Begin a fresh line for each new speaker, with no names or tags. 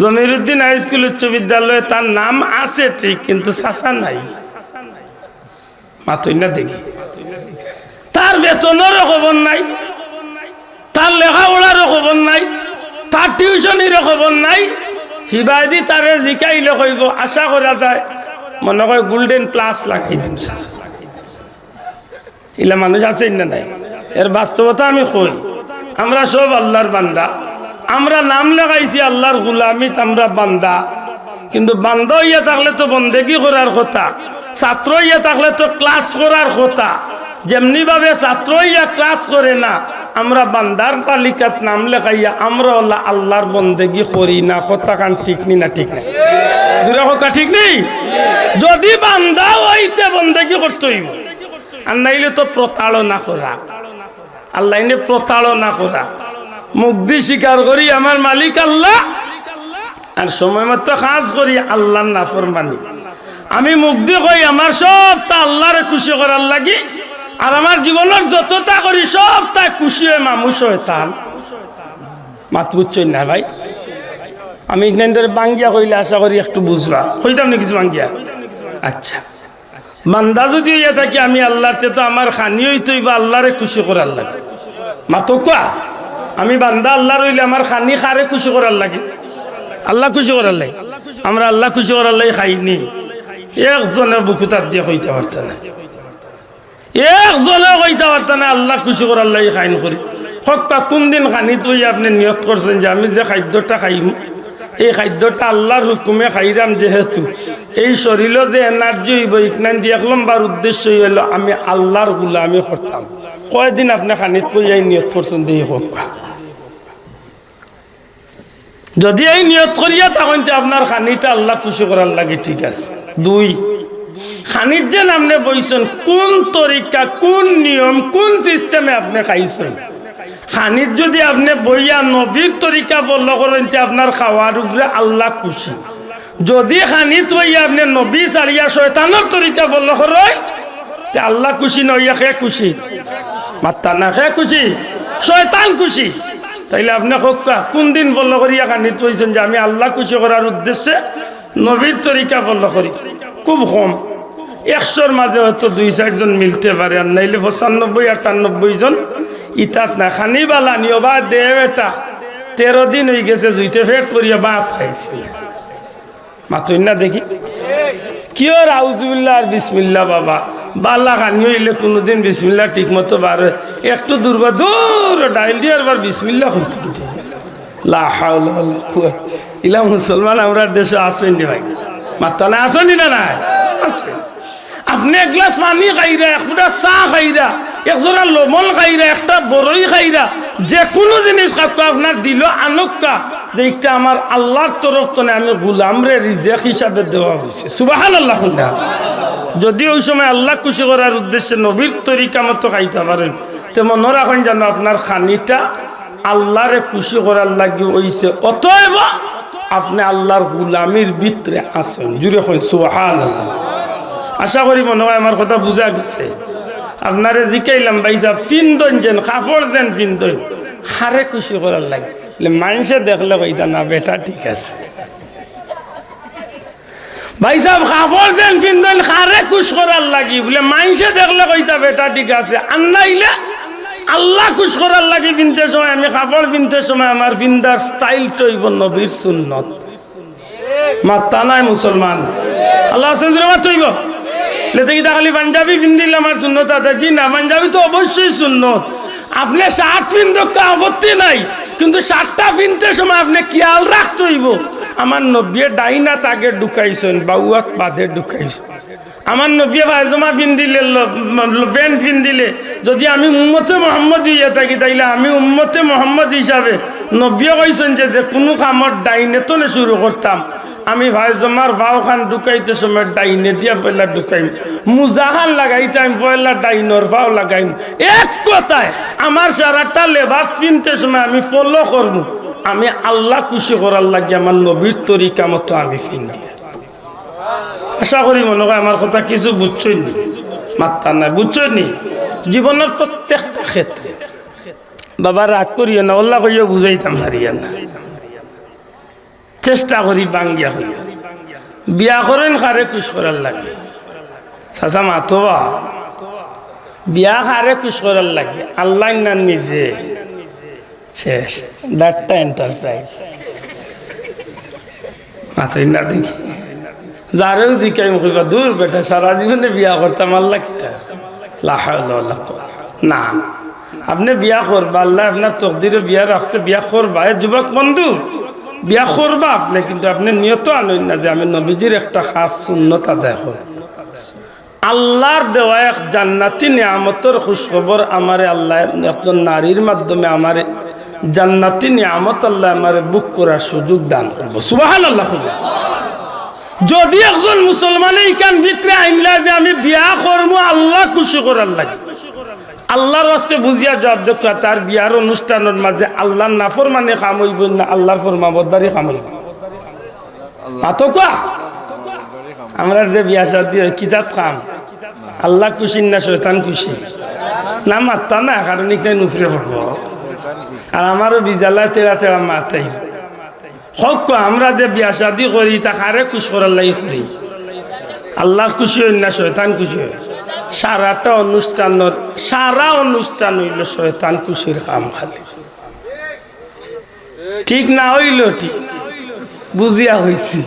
Jamiruddin high school উচ্চ বিদ্যালয়ে তার নাম আছে ঠিক, কিন্তু চাষা নাই। মাতই না দেখি। তার বেতনেরও খবর নাই, তার লেখাপড়ারও খবর নাই, তার টিউশনিরও খবর নাই। হিবাইদি তারে জিকাইলে কইব আশা করা যায়। মনে কয় গোল্ডেন প্লাস লাগাই দিম। ইলা মানুষ আছে না নাই? এর বাস্তবতা আমি কই? আমরা সব আল্লাহর বান্দা। আমরা নাম লাগাইছি আল্লাহর গুলামিত আমরা বান্দা। কিন্তু বান্দা ইয়া থাকলে তো বন্দেগি করার কথা। ছাত্র ইয়া থাকলে তো ক্লাস করার কথা। যেমনি ভাবে ছাত্র ইয়া ক্লাস করে না, আমরা বান্দার তালিকাত নাম লেখাইয়া আমরা আল্লাহ আল্লাহর বন্দেগি করি না। কথা কান ঠিক নি না ঠিক নাই দূরে ঠিক নেই যদি বান্দা হইতে বন্দেগি করতে হইব, আর নাইলে তো প্রতারণা করা। আল্লাহ প্রতারণা করা। মুগ্ধি স্বীকার করি, আমার মালিক আল্লাহ। আর সময় মতো কাজ করি, আল্লাহর নাফরমানি। আমি মুগ্ধি কই, আমার সব তা আল্লাহরে খুশি করার লাগি। আর আমার জীবনের যতটা করি, সব তা খুশি হয়ে মানুষ হয়ে তান মাত না ভাই? আমি এখানে বাঙ্গিয়া কইলে আশা করি একটু বুঝবা। কইতাম না কিছু বাঙ্গিয়া? আচ্ছা। বান্দা যদি ইয়ে থাকি, আমি আল্লাহর তো আমার খানি হইতই বা আল্লাহরে খুশি করার লাগে। মাতো কোয়া আমি বান্দা আল্লাহর হইলে আমার খানি খারে খুশি করার লাগে। আল্লাহ খুশি করার লাগে আমরা আল্লাহ খুশি করার লাগে খাইনি। একজনে বুকু বুকুতার দিয়ে কইতে পারত না একজনে কইতে পারত না আল্লাহ খুশি করার লাগে খাইন করি। সপ্তাহ কোন দিন খানি তুই আপনি নিয়ত করছেন যে আমি যে খাদ্যটা খাইম, এই খাদ্যটা আল্লাহর হুকুমে খাইরাম যেহেতু। এই শরীরে যে এনার্জি হইব ইকনান দিয়ে লম্বার উদ্দেশ্য হইল আমি আল্লাহর গুলামি করতাম। কয়দিন আপনি খানিত পইয়াই নিয়ত করছেন দিয়ে হোক? যদি এই নিয়ত করিয়া তখন তো আপনার খানিটা আল্লাহ খুশি করার লাগে ঠিক আছে। দুই, খানির যে আপনি বইছেন, কোন তরিকা, কোন নিয়ম, কোন সিস্টেমে আপনি খাইছেন? খানির যদি আপনি বইয়া নবীর তরিকা বলল করেন তে আপনার খাওয়ার উপরে আল্লাহ খুশি। যদি খানিত বইয়া আপনি নবী সারিয়া শয়তানোর তরিকা বলল করেন, তে আল্লাহ খুশি নইয়া খে খুশি? মাত্তা না খে খুশি? শয়তান খুশি। তাইলে আপনি কোন দিন বলল করিয়া খানিত হয়েছেন যে আমি আল্লাহ খুশি করার উদ্দেশ্যে নবীর তরিকা বলল করি? খুব কম। একশোর মাঝে হয়তো দুই চারজন মিলতে পারে, আর নাইলে পঁচানব্বই, আটানব্বই জন। ইতাত না, খানি বালা, নিও বা দেব এটা তেরো দিন হয়ে গেছে, জুইতে ফেট করিয়া বাত খাইছি। মাতুই না দেখি? কিয় রাউজুবিল্লা আর বিসমিল্লা বাবা? বাল্লা খানি হইলে কোনোদিন বিসমিল্লা ঠিক মতো বার। একটু দূরবা দূর, ডাইল দিয়ে আবার বিসমিল্লা করতে কিন্তু। ইলা মুসলমান আমরা দেশে আসেনি ভাই। মাত্রা না আসেনি না আছে। আপনি এক গ্লাস পানি খাইরা, এক ফুটা চাহ খাইরা, একজোড়া লবণ খাইরা, একটা বড়ই খাইরা, যে কোনো জিনিস খাতো আপনার দিল আনক্কা। যে একটা আমার আল্লাহর তরফ তো আমি গুলামরে রিজেক হিসাবে দেওয়া হয়েছে সুবাহান আল্লাহ যদি ওই সময় আল্লাহ খুশি করার উদ্দেশ্যে নবীর তরিকা মতো খাইতে পারেন তো মনে রাখেন যেন আপনার খানিটা আল্লাহরে খুশি করার লাগি হইছে। অতএব আপনি আল্লাহর গুলামির ভিতরে আছেন। জুড়ে হন আল্লাহ আশা করি মনে হয় আমার কথা বুঝা গেছে। আপনারে জিকাইলাম ভাইসা ফিন্দন যেন কাপড় যেন ফিন্দন হারে খুশি করার লাগে। মানুষে দেখলে কইতা না, বেটা, ঠিক আছে। ভাই সাহেব কাপড় যেন ফিন্দন হারে খুশ করার লাগি। বলে মানুষে দেখলে কইতা, বেটা, ঠিক আছে। আন্নাইলে আল্লাহ খুশ করার লাগি ফিনতে সময়, আমি কাপড় ফিনতে সময় আমার ফিন্দার স্টাইল টইব নবীর সুন্নত। মাত্তা নাই মুসলমান। আল্লাহ মাত তৈব লেতে খালি পাঞ্জাবি ফিন্দিল আমার সুন্নত আদা জি না, পাঞ্জাবি তো অবশ্যই সুন্নত। আপনি শার্ট ফিন্দক আপত্তি নাই। কিন্তু শার্টটা ফিনতে সময় আপনি খেয়াল রাখতে হইব। আমার নব্বিয়ে ডাইনা তাকে ঢুকাইছেন বাউয়াক বাদে ঢুকাইছেন। আমার নব্বিয়ে পায়জামা ফিন্দিলে প্যান্ট ফিন্দিলে যদি আমি উম্মতে মোহাম্মদ ইয়ে থাকি, তাইলে আমি উম্মতে মোহাম্মদ হিসাবে নব্বিয়ে কইছেন যে যে কোনো কামত ডাইনে তো শুরু করতাম। আমি ভাই জমার ভাও খান ঢুকাইতে সময় ডাইনে দিয়া পয়লা ঢুকাইম। মুজাহান লাগাইতাম, পয়লা ডাইনর ভাও লাগাইম। এক কথায়, আমার সারাটা লেবাস কিনতে সময় আমি ফলো করব। আমি আল্লাহ খুশি করার লাগে আমার নবীর তরিকা মতো আমি ফিনি আশা করি মনে হয় আমার কথা কিছু বুঝছই নি? মাত্রা নাই। বুঝছই নি? জীবনের প্রত্যেকটা ক্ষেত্রে। বাবা, রাগ করিও না ওল্লা করিও বুঝাইতাম পারিয়া না। চেষ্টা করি বাঙ্গিয়া হই বিয়া করেন কারে কুশ করার লাগে? চাচা মাতবা বিয়া কারে কুশ করার লাগে? আল্লাহ না নিজে। শেষ। ডাট্টা এন্টারপ্রাইজ মাত্রই না দেখি। যারেও জিকাই মুখে কয়, দূর বেটা সারা জীবনে বিয়া করতাম আল্লাহ কিতা লাহাউল্লাহ না। আপনি বিয়া করবা আল্লাহ আপনার তকদিরে বিয়া রাখছে বিয়া করবা। যুবক বন্ধু বিয়া করবা আপনি কিন্তু আপনি নিয়ত আনেন না যে আমি নবীজির একটা খাস শূন্যতা দেখো আল্লাহর দেওয়া এক জান্নাতি নিয়ামতর খুশখবর আমারে আল্লাহ একজন নারীর মাধ্যমে আমারে জান্নাতি নিয়ামত আল্লাহ আমারে বুক করার সুযোগ দান করব। সুবাহান আল্লাহ যদি একজন মুসলমান এইখান ভিতরে আইনলা যে আমি বিয়া করব, আল্লাহ খুশি করার লাগে। আল্লাহর রাস্তে বুঝিয়া জবাব দেখা তার বিয়ার অনুষ্ঠানের মাঝে আল্লাহর নাফর মানে হইব না, আল্লাহর ফরমাবদারি খাম হইব। আমরা যে বিয়া শাদি হয় কিতাব খাম। আল্লাহ খুশি না শৈতান খুশি? না মাত্তা না, কারণ এখানে নুফরে পড়ব। আর আমারও বিজালা তেরা তেরা মাথাই হক, আমরা যে বিয়া শাদি করি, তা কারে খুশ করার লাগি করি? আল্লাহ খুশি হই না শয়তান খুশি হয় সারাটা অনুষ্ঠান সারা অনুষ্ঠান হইল শয়তান খুশির কাম খালি। ঠিক না হইল ঠিক? বুঝিয়া হয়েছি